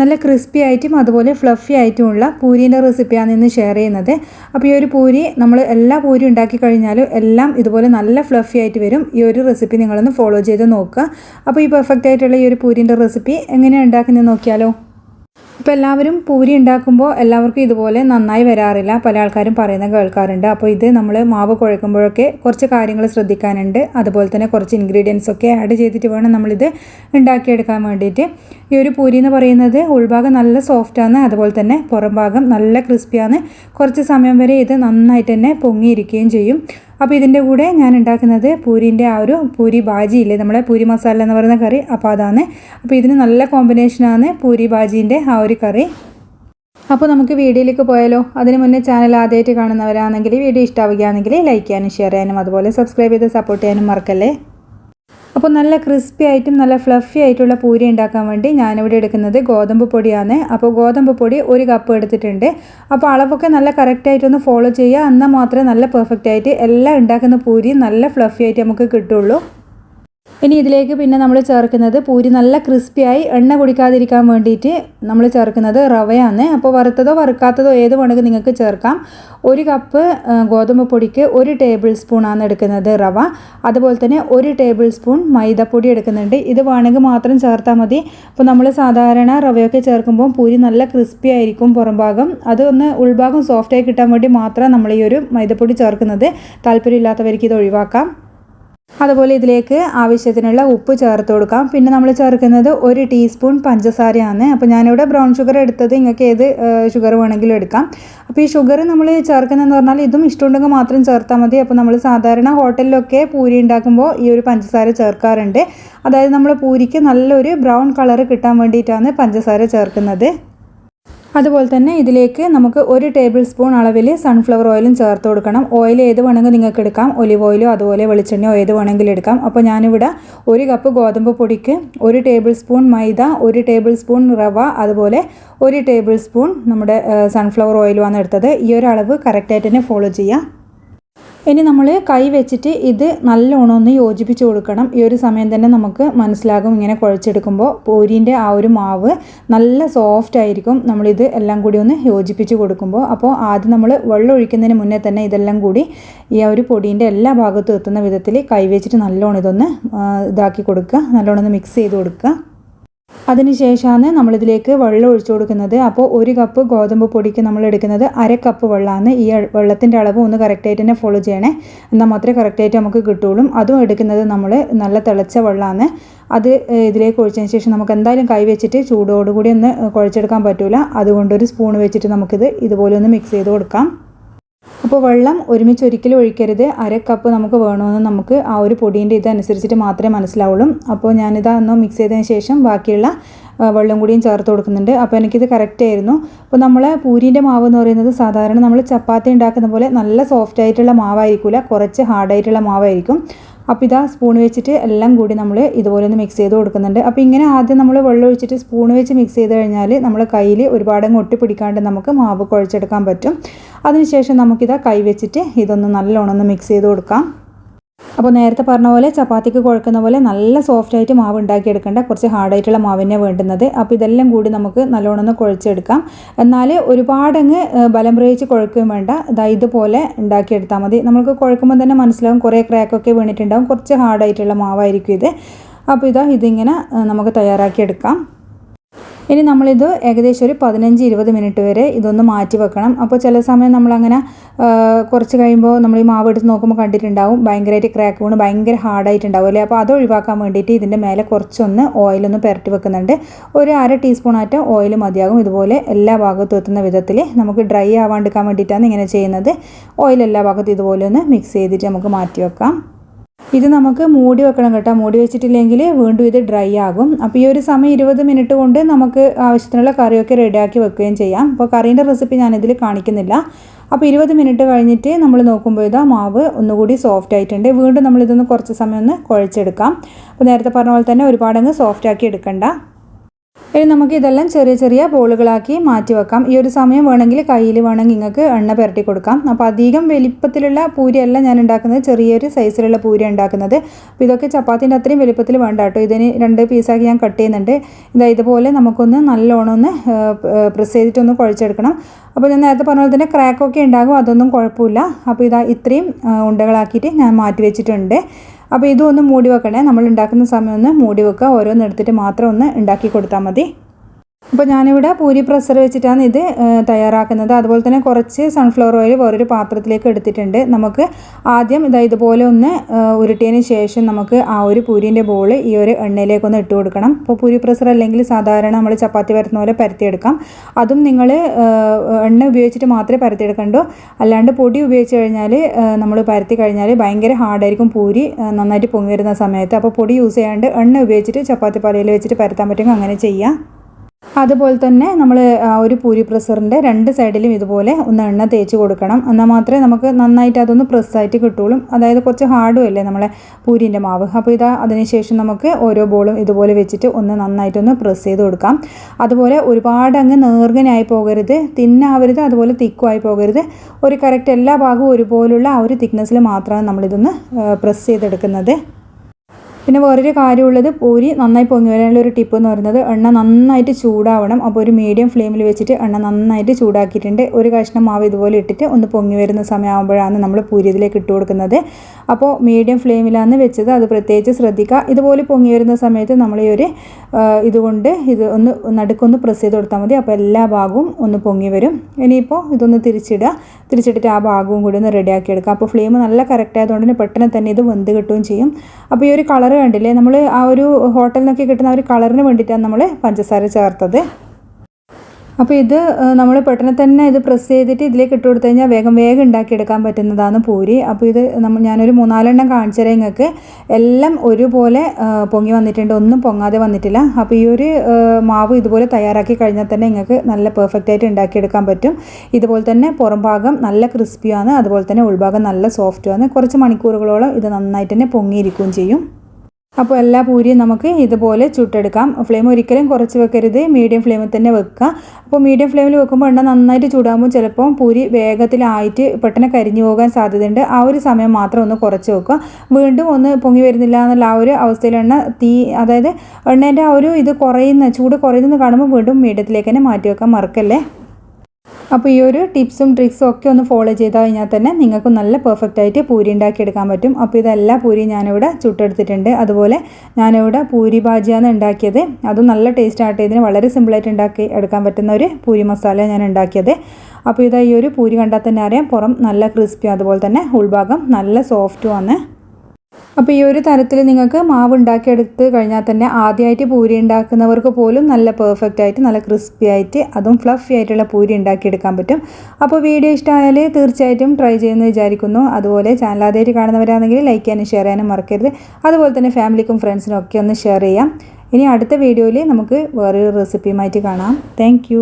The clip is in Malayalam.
നല്ല ക്രിസ്പി ആയിട്ടും അതുപോലെ ഫ്ലഫി ആയിട്ടുമുള്ള പൂരീന്റെ റെസിപ്പിയാണ് ഇന്ന് ഷെയർ ചെയ്യുന്നത്. അപ്പോൾ ഈ ഒരു പൂരി നമ്മൾ എല്ലാ പൂരി ഉണ്ടാക്കി കഴിഞ്ഞാലും എല്ലാം ഇതുപോലെ നല്ല ഫ്ലഫി ആയിട്ട് വരും. ഈ ഒരു റെസിപ്പി നിങ്ങളൊന്ന് ഫോളോ ചെയ്ത് നോക്കുക. അപ്പോൾ ഈ പെർഫെക്റ്റ് ആയിട്ടുള്ള ഈ ഒരു പൂരിന്റെ റെസിപ്പി എങ്ങനെയാണ് ഉണ്ടാക്കുന്നത് നോക്കിയാലോ. ഇപ്പോൾ എല്ലാവരും പൂരി ഉണ്ടാക്കുമ്പോൾ എല്ലാവർക്കും ഇതുപോലെ നന്നായി വരാറില്ല. പല ആൾക്കാരും പറയുന്ന കേൾക്കാറുണ്ട്. അപ്പോൾ ഇത് നമ്മൾ മാവ് കുഴക്കുമ്പോഴൊക്കെ കുറച്ച് കാര്യങ്ങൾ ശ്രദ്ധിക്കാനുണ്ട്. അതുപോലെ തന്നെ കുറച്ച് ഇൻഗ്രീഡിയൻസ് ഒക്കെ ആഡ് ചെയ്തിട്ട് വേണം നമ്മളിത് ഉണ്ടാക്കിയെടുക്കാൻ വേണ്ടിയിട്ട്. ഈ ഒരു പൂരി എന്ന് പറയുന്നത് ഉൾഭാഗം നല്ല സോഫ്റ്റാണ് അതുപോലെ തന്നെ പുറം ഭാഗം നല്ല ക്രിസ്പിയാണ് കുറച്ച് സമയം വരെ ഇത് നന്നായിട്ട് തന്നെ പൊങ്ങിയിരിക്കുകയും ചെയ്യും. അപ്പോൾ ഇതിന്റെ കൂടെ ഞാൻ ഉണ്ടാക്കുന്നത് പൂരിന്റെ ആ ഒരു പൂരി ബാജി ഇല്ലേ? നമ്മുടെ പൂരി മസാല എന്ന് പറയുന്ന കറി. അപ്പോൾ അതാണ്. അപ്പോൾ ഇതിന് നല്ല കോമ്പിനേഷനാണ് പൂരി ബാജീന്റെ ആ ഒരു കറി അപ്പോൾ നമുക്ക് വീഡിയോയിലേക്ക് പോയാലോ? അതിന് മുന്നേ ചാനൽ ആദ്യമായിട്ട് കാണുന്നവരാണെങ്കിൽ വീഡിയോ ഇഷ്ടമാവുകയാണെങ്കിൽ ലൈക്ക് ചെയ്യാനും ഷെയർ ചെയ്യാനും അതുപോലെ സബ്സ്ക്രൈബ് ചെയ്ത് സപ്പോർട്ട് ചെയ്യാനും മറക്കല്ലേ? അപ്പോൾ നല്ല ക്രിസ്പി ആയിട്ടും നല്ല ഫ്ലഫി ആയിട്ടുള്ള പൂരി ഉണ്ടാക്കാൻ വേണ്ടി ഞാനിവിടെ എടുക്കുന്നത് ഗോതമ്പ് പൊടിയാണ്. അപ്പോൾ ഗോതമ്പ് പൊടി ഒരു കപ്പ് എടുത്തിട്ടുണ്ട്. അപ്പോൾ അളവൊക്കെ നല്ല കറക്റ്റായിട്ടൊന്ന് ഫോളോ ചെയ്യുക. എന്നാൽ മാത്രമേ നല്ല പെർഫെക്റ്റ് ആയിട്ട് എല്ലാം ഉണ്ടാക്കുന്ന പൂരി നല്ല ഫ്ലഫി ആയിട്ട് നമുക്ക് കിട്ടുള്ളൂ. ഇനി ഇതിലേക്ക് പിന്നെ നമ്മൾ ചേർക്കുന്നത് പൂരി നല്ല ക്രിസ്പിയായി എണ്ണ കുടിക്കാതിരിക്കാൻ വേണ്ടിയിട്ട് നമ്മൾ ചേർക്കുന്നത് റവയാണ്. അപ്പോൾ വറുത്തതോ വറുക്കാത്തതോ ഏത് വേണമെങ്കിൽ നിങ്ങൾക്ക് ചേർക്കാം. ഒരു കപ്പ് ഗോതമ്പ് പൊടിക്ക് ഒരു ടേബിൾ സ്പൂണാണ് എടുക്കുന്നത് റവ. അതുപോലെ തന്നെ ഒരു ടേബിൾ സ്പൂൺ മൈദപ്പൊടി എടുക്കുന്നുണ്ട്. ഇത് വേണമെങ്കിൽ മാത്രം ചേർത്താൽ മതി. അപ്പോൾ നമ്മൾ സാധാരണ റവയൊക്കെ ചേർക്കുമ്പോൾ പൂരി നല്ല ക്രിസ്പി ആയിരിക്കും പുറംഭാഗം അത് ഒന്ന് ഉൾഭാഗം സോഫ്റ്റായി കിട്ടാൻ വേണ്ടി മാത്രം നമ്മൾ ഈ ഒരു മൈദപ്പൊടി ചേർക്കുന്നത്. താല്പര്യമില്ലാത്തവർക്ക് ഇത് ഒഴിവാക്കാം. അതുപോലെ ഇതിലേക്ക് ആവശ്യത്തിനുള്ള ഉപ്പ് ചേർത്ത് കൊടുക്കാം. പിന്നെ നമ്മൾ ചേർക്കുന്നത് ഒരു ടീസ്പൂൺ പഞ്ചസാരയാണ്. അപ്പോൾ ഞാനിവിടെ ബ്രൗൺ ഷുഗർ എടുത്തത്. നിങ്ങൾക്ക് ഏത് ഷുഗർ വേണമെങ്കിലും എടുക്കാം. അപ്പോൾ ഈ ഷുഗർ നമ്മൾ ചേർക്കുന്നതെന്ന് പറഞ്ഞാൽ ഇതും ഇഷ്ടമുണ്ടെങ്കിൽ മാത്രം ചേർത്താൽ മതി. അപ്പോൾ നമ്മൾ സാധാരണ ഹോട്ടലിലൊക്കെ പൂരി ഉണ്ടാക്കുമ്പോൾ ഈ ഒരു പഞ്ചസാര ചേർക്കാറുണ്ട്. അതായത് നമ്മൾ പൂരിക്ക് നല്ലൊരു ബ്രൗൺ കളർ കിട്ടാൻ വേണ്ടിയിട്ടാണ് പഞ്ചസാര ചേർക്കുന്നത്. അതുപോലെ തന്നെ ഇതിലേക്ക് നമുക്ക് ഒരു ടേബിൾ സ്പൂൺ അളവിൽ സൺഫ്ലവർ ഓയിലും ചേർത്ത് കൊടുക്കണം. ഓയിൽ ഏത് വേണമെങ്കിൽ നിങ്ങൾക്ക് എടുക്കാം. ഒലിവ് ഓയിലോ അതുപോലെ വെളിച്ചെണ്ണയോ ഏത് വേണമെങ്കിലും എടുക്കാം. അപ്പോൾ ഞാനിവിടെ ഒരു കപ്പ് ഗോതമ്പ് പൊടിക്ക് ഒരു ടേബിൾ സ്പൂൺ മൈദ ഒരു ടേബിൾ സ്പൂൺ റവ അതുപോലെ ഒരു ടേബിൾ സ്പൂൺ നമ്മുടെ സൺഫ്ലവർ ഓയിലുമാണ് എടുത്തത്. ഈ ഒരു അളവ് കറക്റ്റായിട്ട് തന്നെ ഫോളോ ചെയ്യാം. ഇനി നമ്മൾ കൈ വെച്ചിട്ട് ഇത് നല്ലോണം ഒന്ന് യോജിപ്പിച്ച് കൊടുക്കണം. ഈ ഒരു സമയം തന്നെ നമുക്ക് മനസ്സിലാകും ഇങ്ങനെ കുഴച്ചെടുക്കുമ്പോൾ പൂരിന്റെ ആ ഒരു മാവ് നല്ല സോഫ്റ്റ് ആയിരിക്കും. നമ്മളിത് എല്ലാം കൂടി ഒന്ന് യോജിപ്പിച്ച് കൊടുക്കുമ്പോൾ അപ്പോൾ ആദ്യം നമ്മൾ വെള്ളം ഒഴിക്കുന്നതിന് മുന്നേ തന്നെ ഇതെല്ലാം കൂടി ഈ ഒരു പൊടീന്റെ എല്ലാ ഭാഗത്തും എത്തുന്ന വിധത്തിൽ കൈ വെച്ചിട്ട് നല്ലോണം ഇതൊന്ന് ഇതാക്കി കൊടുക്കുക. നല്ലോണം ഒന്ന് മിക്സ് ചെയ്ത് കൊടുക്കുക. അതിനുശേഷമാണ് നമ്മളിതിലേക്ക് വെള്ളം ഒഴിച്ചു കൊടുക്കുന്നത്. അപ്പോൾ ഒരു കപ്പ് ഗോതമ്പ് പൊടിക്ക് നമ്മൾ എടുക്കുന്നത് അര കപ്പ് വെള്ളമാണ് ഈ വെള്ളത്തിന്റെ അളവ് ഒന്ന് കറക്റ്റായിട്ട് തന്നെ ഫോളോ ചെയ്യണേ. എന്നാൽ മാത്രമേ കറക്റ്റായിട്ട് നമുക്ക് കിട്ടുള്ളൂ അതും എടുക്കുന്നത് നമ്മൾ നല്ല തിളച്ച വെള്ളമാണ് അത് ഇതിലേക്ക് ഒഴിച്ചതിന് ശേഷം നമുക്ക് എന്തായാലും കൈ വെച്ചിട്ട് ചൂടോടുകൂടി ഒന്ന് കുഴച്ചെടുക്കാൻ പറ്റില്ല അതുകൊണ്ട് ഒരു സ്പൂൺ വെച്ചിട്ട് നമുക്കിത് ഇതുപോലെ ഒന്ന് മിക്സ് ചെയ്ത് കൊടുക്കാം. അപ്പോൾ വെള്ളം ഒരുമിച്ച് ഒരിക്കലും ഒഴിക്കരുത്. അര കപ്പ് നമുക്ക് വേണമെന്ന് നമുക്ക് ആ ഒരു പൊടീന്റെ ഇതനുസരിച്ചിട്ട് മാത്രമേ മനസ്സിലാവുള്ളൂ. അപ്പോൾ ഞാനിതാ ഒന്ന് മിക്സ് ചെയ്തതിന് ശേഷം ബാക്കിയുള്ള വെള്ളം കൂടിയും ചേർത്ത് കൊടുക്കുന്നുണ്ട്. അപ്പോൾ എനിക്കിത് കറക്റ്റ് ആയിരുന്നു. അപ്പോൾ നമ്മൾ പൂരീന്റെ മാവ് എന്ന് പറയുന്നത് സാധാരണ നമ്മൾ ചപ്പാത്തി ഉണ്ടാക്കുന്ന പോലെ നല്ല സോഫ്റ്റ് ആയിട്ടുള്ള മാവായിരിക്കില്ല കുറച്ച് ഹാർഡായിട്ടുള്ള മാവായിരിക്കും. അപ്പോൾ ഇതാ സ്പൂൺ വെച്ചിട്ട് എല്ലാം കൂടി നമ്മൾ ഇതുപോലെ ഒന്ന് മിക്സ് ചെയ്ത് കൊടുക്കുന്നുണ്ട്. അപ്പോൾ ഇങ്ങനെ ആദ്യം നമ്മൾ വെള്ളം ഒഴിച്ചിട്ട് സ്പൂൺ വെച്ച് മിക്സ് ചെയ്ത് കഴിഞ്ഞാൽ നമ്മൾ കയ്യിൽ ഒരുപാട് ഒട്ടി പിടിക്കാണ്ട് നമുക്ക് മാവ് കുഴച്ചെടുക്കാൻ പറ്റും. അതിനുശേഷം നമുക്കിതാ കൈ വെച്ചിട്ട് ഇതൊന്ന് നല്ലോണം ഒന്ന് മിക്സ് ചെയ്ത് കൊടുക്കാം. അപ്പോൾ നേരത്തെ പറഞ്ഞ പോലെ ചപ്പാത്തിക്ക് കുഴക്കുന്ന പോലെ നല്ല സോഫ്റ്റ് ആയിട്ട് മാവ് ഉണ്ടാക്കിയെടുക്കേണ്ട കുറച്ച് ഹാർഡായിട്ടുള്ള മാവിനെ വേണ്ടുന്നത്. അപ്പോൾ ഇതെല്ലാം കൂടി നമുക്ക് നല്ലോണം ഒന്ന് കുഴച്ചെടുക്കാം. എന്നാൽ ഒരുപാടങ്ങ് ബലം പ്രയോഗിച്ച് കുഴക്കുകയും വേണ്ട. ഇതാ ഇതുപോലെ ഉണ്ടാക്കിയെടുത്താൽ മതി. നമുക്ക് കുഴക്കുമ്പോൾ തന്നെ മനസ്സിലാവും കുറേ ക്രാക്കൊക്കെ വീണിട്ടുണ്ടാവും. കുറച്ച് ഹാർഡായിട്ടുള്ള മാവായിരിക്കും ഇത്. അപ്പോൾ ഇതാ ഇതിങ്ങനെ നമുക്ക് തയ്യാറാക്കിയെടുക്കാം. ഇനി നമ്മളിത് ഏകദേശം ഒരു പതിനഞ്ച് ഇരുപത് മിനിറ്റ് വരെ ഇതൊന്ന് മാറ്റി വെക്കണം. അപ്പോൾ ചില സമയം നമ്മളങ്ങനെ കുറച്ച് കഴിയുമ്പോൾ നമ്മൾ ഈ മാവ് എടുത്ത് നോക്കുമ്പോൾ കണ്ടിട്ടുണ്ടാവും ഭയങ്കരമായിട്ട് ക്രാക്ക് വീണ് ഭയങ്കര ഹാർഡായിട്ടുണ്ടാവും അല്ലേ? അപ്പോൾ അത് ഒഴിവാക്കാൻ വേണ്ടിയിട്ട് ഇതിന്റെ മേലെ കുറച്ചൊന്ന് ഓയിലൊന്ന് പുരട്ടി വെക്കുന്നുണ്ട്. ഒരു അര ടീസ്പൂൺ ആയിട്ട് ഓയിൽ മതിയാകും. ഇതുപോലെ എല്ലാ ഭാഗത്തും എത്തുന്ന വിധത്തിൽ നമുക്ക് ഡ്രൈ ആവാണ്ടിരിക്കാൻ വേണ്ടിയിട്ടാണ് ഇങ്ങനെ ചെയ്യുന്നത്. ഓയിൽ എല്ലാ ഭാഗത്തും ഇതുപോലെ ഒന്ന് മിക്സ് ചെയ്തിട്ട് നമുക്ക് മാറ്റി വെക്കാം. ഇത് നമുക്ക് മൂടി വെക്കണം കേട്ടോ. മൂടി വെച്ചിട്ടില്ലെങ്കിൽ വീണ്ടും ഇത് ഡ്രൈ ആകും. അപ്പോൾ ഈ ഒരു സമയം ഇരുപത് മിനിറ്റ് കൊണ്ട് നമുക്ക് ആവശ്യത്തിനുള്ള കറിയൊക്കെ റെഡിയാക്കി വെക്കുകയും ചെയ്യാം. അപ്പോൾ കറീന്റെ റെസിപ്പി ഞാനിതിൽ കാണിക്കുന്നില്ല. അപ്പോൾ ഇരുപത് മിനിറ്റ് കഴിഞ്ഞിട്ട് നമ്മൾ നോക്കുമ്പോൾ ഇതാ മാവ് ഒന്നുകൂടി സോഫ്റ്റ് ആയിട്ടുണ്ട്. വീണ്ടും നമ്മളിതൊന്ന് കുറച്ച് സമയം ഒന്ന് കുഴച്ചെടുക്കാം. അപ്പോൾ നേരത്തെ പറഞ്ഞ പോലെ തന്നെ ഒരുപാടങ്ങ് സോഫ്റ്റ് ആക്കി എടുക്കണ്ട. ഇനി നമുക്ക് ഇതെല്ലാം ചെറിയ ചെറിയ ബോളുകളാക്കി മാറ്റി വെക്കാം. ഈ ഒരു സമയം വേണമെങ്കിൽ കയ്യിൽ വേണമെങ്കിൽ നിങ്ങൾക്ക് എണ്ണ പുരട്ടി കൊടുക്കാം. അപ്പോൾ അധികം വലിപ്പത്തിലുള്ള പൂരിയല്ല ഞാൻ ഉണ്ടാക്കുന്നത്. ചെറിയൊരു സൈസിലുള്ള പൂരി ഉണ്ടാക്കുന്നത്. അപ്പോൾ ഇതൊക്കെ ചപ്പാത്തിന്റെ അത്രയും വലിപ്പത്തിൽ വേണ്ട കേട്ടോ. ഇതിന് രണ്ട് പീസാക്കി ഞാൻ കട്ട് ചെയ്യുന്നുണ്ട്. ഇതാ ഇതുപോലെ നമുക്കൊന്ന് നല്ലോണം ഒന്ന് പ്രസ് ചെയ്തിട്ടൊന്ന് കുഴച്ചെടുക്കണം. അപ്പോൾ ഞാൻ നേരത്തെ പറഞ്ഞ പോലെ തന്നെ ക്രാക്കൊക്കെ ഉണ്ടാകും. അതൊന്നും കുഴപ്പമില്ല. അപ്പോൾ ഇതാ ഇത്രയും ഉണ്ടകളാക്കിയിട്ട് ഞാൻ മാറ്റി വെച്ചിട്ടുണ്ട്. അപ്പോൾ ഇതും ഒന്ന് മൂടി വെക്കണേ. നമ്മൾ ഉണ്ടാക്കുന്ന സമയം ഒന്ന് മൂടി വെക്കുക. ഓരോന്ന് എടുത്തിട്ട് മാത്രം ഒന്ന് ഉണ്ടാക്കി കൊടുത്താൽ മതി. അപ്പോൾ ഞാനിവിടെ പൂരി പ്രസർ വെച്ചിട്ടാണ് ഇത് തയ്യാറാക്കുന്നത്. അതുപോലെ തന്നെ കുറച്ച് സൺഫ്ലവർ ഓയിൽ വേറൊരു പാത്രത്തിലേക്ക് എടുത്തിട്ടുണ്ട്. നമുക്ക് ആദ്യം ഇതാ ഇതുപോലെ ഒന്ന് ഉരുട്ടിയതിന് ശേഷം നമുക്ക് ആ ഒരു പൂരിന്റെ ബോൾ ഈ ഒരു എണ്ണയിലേക്ക് ഒന്ന് ഇട്ട് കൊടുക്കണം. അപ്പോൾ പൂരി പ്രസർ അല്ലെങ്കിൽ സാധാരണ നമ്മൾ ചപ്പാത്തി പരത്തുന്ന പോലെ പരത്തിയെടുക്കാം. അതും നിങ്ങൾ എണ്ണ ഉപയോഗിച്ചിട്ട് മാത്രമേ പരത്തിയെടുക്കണ്ടൂ. അല്ലാണ്ട് പൊടി ഉപയോഗിച്ച് കഴിഞ്ഞാൽ നമ്മൾ പരത്തി കഴിഞ്ഞാൽ ഭയങ്കര ഹാർഡായിരിക്കും പൂരി നന്നായിട്ട് പൊങ്ങി വരുന്ന സമയത്ത്. അപ്പോൾ പൊടി യൂസ് ചെയ്യാണ്ട് എണ്ണ ഉപയോഗിച്ചിട്ട് ചപ്പാത്തി പലയിൽ വെച്ചിട്ട് പരത്താൻ പറ്റുമെങ്കിൽ അങ്ങനെ ചെയ്യാം. അതുപോലെ തന്നെ നമ്മൾ ഒരു പൂരി പ്രസറിന്റെ രണ്ട് സൈഡിലും ഇതുപോലെ ഒന്ന് എണ്ണ തേച്ച് കൊടുക്കണം. എന്നാൽ മാത്രമേ നമുക്ക് നന്നായിട്ട് അതൊന്ന് പ്രസ്സായിട്ട് കിട്ടുള്ളൂ അതായത് കുറച്ച് ഹാർഡും അല്ലേ നമ്മളെ പൂരിന്റെ മാവ്. അപ്പോൾ ഇതാ അതിനുശേഷം നമുക്ക് ഓരോ ബോളും ഇതുപോലെ വെച്ചിട്ട് ഒന്ന് നന്നായിട്ടൊന്ന് പ്രസ് ചെയ്ത് കൊടുക്കാം. അതുപോലെ ഒരുപാട് അങ്ങ് നേർഗനായി പോകരുത്. തിന്നാവരുത്. അതുപോലെ തിക്കുമായി പോകരുത്. ഒരു കറക്റ്റ് എല്ലാ ഭാഗവും ഒരുപോലുള്ള ആ ഒരു തിക്നെസ്സിൽ മാത്രമാണ് നമ്മളിതൊന്ന് പ്രസ് ചെയ്തെടുക്കുന്നത്. പിന്നെ വേറൊരു കാര്യമുള്ളത് പൂരി നന്നായി പൊങ്ങി വരാനുള്ള ഒരു ടിപ്പ് എന്ന് പറയുന്നത് എണ്ണ നന്നായിട്ട് ചൂടാവണം. അപ്പോൾ ഒരു മീഡിയം ഫ്ലെയിമിൽ വെച്ചിട്ട് എണ്ണ നന്നായിട്ട് ചൂടാക്കിയിട്ടുണ്ട്. ഒരു കഷ്ണം മാവ് ഇതുപോലെ ഇട്ടിട്ട് ഒന്ന് പൊങ്ങി വരുന്ന സമയമാകുമ്പോഴാണ് നമ്മൾ പൂരി ഇതിലേക്ക് ഇട്ട് കൊടുക്കുന്നത്. അപ്പോൾ മീഡിയം ഫ്ലെയിമിലാണ് വെച്ചത് അത് പ്രത്യേകിച്ച് ശ്രദ്ധിക്കുക. ഇതുപോലെ പൊങ്ങി വരുന്ന സമയത്ത് നമ്മൾ ഈ ഒരു ഇതുകൊണ്ട് ഇത് ഒന്ന് നടുക്കൊന്ന് പ്രസ് ചെയ്ത് കൊടുത്താൽ മതി. അപ്പോൾ എല്ലാ ഭാഗവും ഒന്ന് പൊങ്ങി വരും. ഇനിയിപ്പോൾ ഇതൊന്ന് തിരിച്ചിടുക. തിരിച്ചിട്ടിട്ട് ആ ഭാഗവും കൂടി ഒന്ന് റെഡിയാക്കി എടുക്കുക. അപ്പോൾ ഫ്ലെയിം നല്ല കറക്റ്റ് ആയതുകൊണ്ട് തന്നെ പെട്ടെന്ന് തന്നെ ഇത് വെന്ത് കിട്ടുകയും ചെയ്യും. അപ്പോൾ ഈ ഒരു കളർ കളർ കണ്ടില്ലേ? നമ്മൾ ആ ഒരു ഹോട്ടലിൽ നിന്നൊക്കെ കിട്ടുന്ന ആ ഒരു കളറിന് വേണ്ടിയിട്ടാണ് നമ്മൾ പഞ്ചസാര ചേർത്തത്. അപ്പോൾ ഇത് നമ്മൾ പെട്ടെന്ന് തന്നെ ഇത് പ്രസ് ചെയ്തിട്ട് ഇതിലേക്ക് ഇട്ട് കൊടുത്തു കഴിഞ്ഞാൽ വേഗം വേഗം ഉണ്ടാക്കിയെടുക്കാൻ പറ്റുന്നതാണ് പൂരി. അപ്പോൾ ഇത് നമ്മൾ ഞാനൊരു മൂന്നാലെണ്ണം കാണിച്ചു നിങ്ങൾക്ക്. എല്ലാം ഒരുപോലെ പൊങ്ങി വന്നിട്ടുണ്ട്. ഒന്നും പൊങ്ങാതെ വന്നിട്ടില്ല. അപ്പോൾ ഈ ഒരു മാവ് ഇതുപോലെ തയ്യാറാക്കി കഴിഞ്ഞാൽ തന്നെ നിങ്ങൾക്ക് നല്ല പെർഫെക്റ്റ് ആയിട്ട് ഉണ്ടാക്കിയെടുക്കാൻ പറ്റും. ഇതുപോലെ തന്നെ പുറം ഭാഗം നല്ല ക്രിസ്പിയാണ് അതുപോലെ തന്നെ ഉൾഭാഗം നല്ല സോഫ്റ്റുമാണ് കുറച്ച് മണിക്കൂറുകളോളം ഇത് നന്നായിട്ട് തന്നെ പൊങ്ങിയിരിക്കുകയും ചെയ്യും. അപ്പോൾ എല്ലാ പൂരിയും നമുക്ക് ഇതുപോലെ ചുട്ടെടുക്കാം. ഫ്ലെയിം ഒരിക്കലും കുറച്ച് വെക്കരുത്. മീഡിയം ഫ്ലെയിമിൽ തന്നെ വെക്കുക. അപ്പോൾ മീഡിയം ഫ്ലെയിമിൽ വെക്കുമ്പോൾ എണ്ണ നന്നായിട്ട് ചൂടാകുമ്പോൾ ചിലപ്പോൾ പൂരി വേഗത്തിലായിട്ട് പെട്ടെന്ന് കരിഞ്ഞു പോകാൻ സാധ്യതയുണ്ട്. ആ ഒരു സമയം മാത്രം ഒന്ന് കുറച്ച് വെക്കുക. വീണ്ടും ഒന്ന് പൊങ്ങി വരുന്നില്ല എന്നുള്ള ആ ഒരു അവസ്ഥയിൽ എണ്ണ തീ അതായത് എണ്ണേന്റെ ആ ഒരു ഇത് കുറയുന്ന ചൂട് കുറയുന്നത് കാണുമ്പോൾ വീണ്ടും മീഡിയത്തിലേക്ക് തന്നെ മാറ്റി വെക്കാൻ മറക്കല്ലേ? അപ്പോൾ ഈ ഒരു ടിപ്സും ട്രിക്സും ഒക്കെ ഒന്ന് ഫോളോ ചെയ്ത് കഴിഞ്ഞാൽ തന്നെ നിങ്ങൾക്ക് നല്ല പെർഫെക്റ്റ് ആയിട്ട് പൂരി ഉണ്ടാക്കിയെടുക്കാൻ പറ്റും. അപ്പോൾ ഇതെല്ലാ പൂരി ഞാനിവിടെ ചുട്ടെടുത്തിട്ടുണ്ട്. അതുപോലെ ഞാനിവിടെ പൂരി ഭാജിയാണ് ഉണ്ടാക്കിയത്. അതും നല്ല ടേസ്റ്റ് ആയിട്ട് ഇതിന് വളരെ സിമ്പിളായിട്ട് ഉണ്ടാക്കി എടുക്കാൻ പറ്റുന്ന ഒരു പൂരി മസാല ഞാൻ ഉണ്ടാക്കിയത്. അപ്പോൾ ഇതാ ഈ ഒരു പൂരി കണ്ടാൽ തന്നെ അറിയാം പുറം നല്ല ക്രിസ്പിയും അതുപോലെ തന്നെ ഉൾഭാഗം നല്ല സോഫ്റ്റുമാണ് അപ്പോൾ ഈ ഒരു തരത്തിൽ നിങ്ങൾക്ക് മാവ് ഉണ്ടാക്കിയെടുത്ത് കഴിഞ്ഞാൽ തന്നെ ആദ്യമായിട്ട് പൂരി ഉണ്ടാക്കുന്നവർക്ക് പോലും നല്ല പെർഫെക്റ്റ് ആയിട്ട് നല്ല ക്രിസ്പി ആയിട്ട് അതും ഫ്ലഫി ആയിട്ടുള്ള പൂരി ഉണ്ടാക്കിയെടുക്കാൻ പറ്റും. അപ്പോൾ വീഡിയോ ഇഷ്ടമായാൽ തീർച്ചയായിട്ടും ട്രൈ ചെയ്യുമെന്ന് വിചാരിക്കുന്നു. അതുപോലെ ചാനൽ ആദ്യമായിട്ട് കാണുന്നവരാണെങ്കിൽ ലൈക്ക് ചെയ്യാനും ഷെയർ ചെയ്യാനും മറക്കരുത്. അതുപോലെ തന്നെ ഫാമിലിക്കും ഫ്രണ്ട്സിനും ഒക്കെ ഒന്ന് ഷെയർ ചെയ്യാം. ഇനി അടുത്ത വീഡിയോയിൽ നമുക്ക് വേറൊരു റെസിപ്പിയുമായിട്ട് കാണാം. താങ്ക്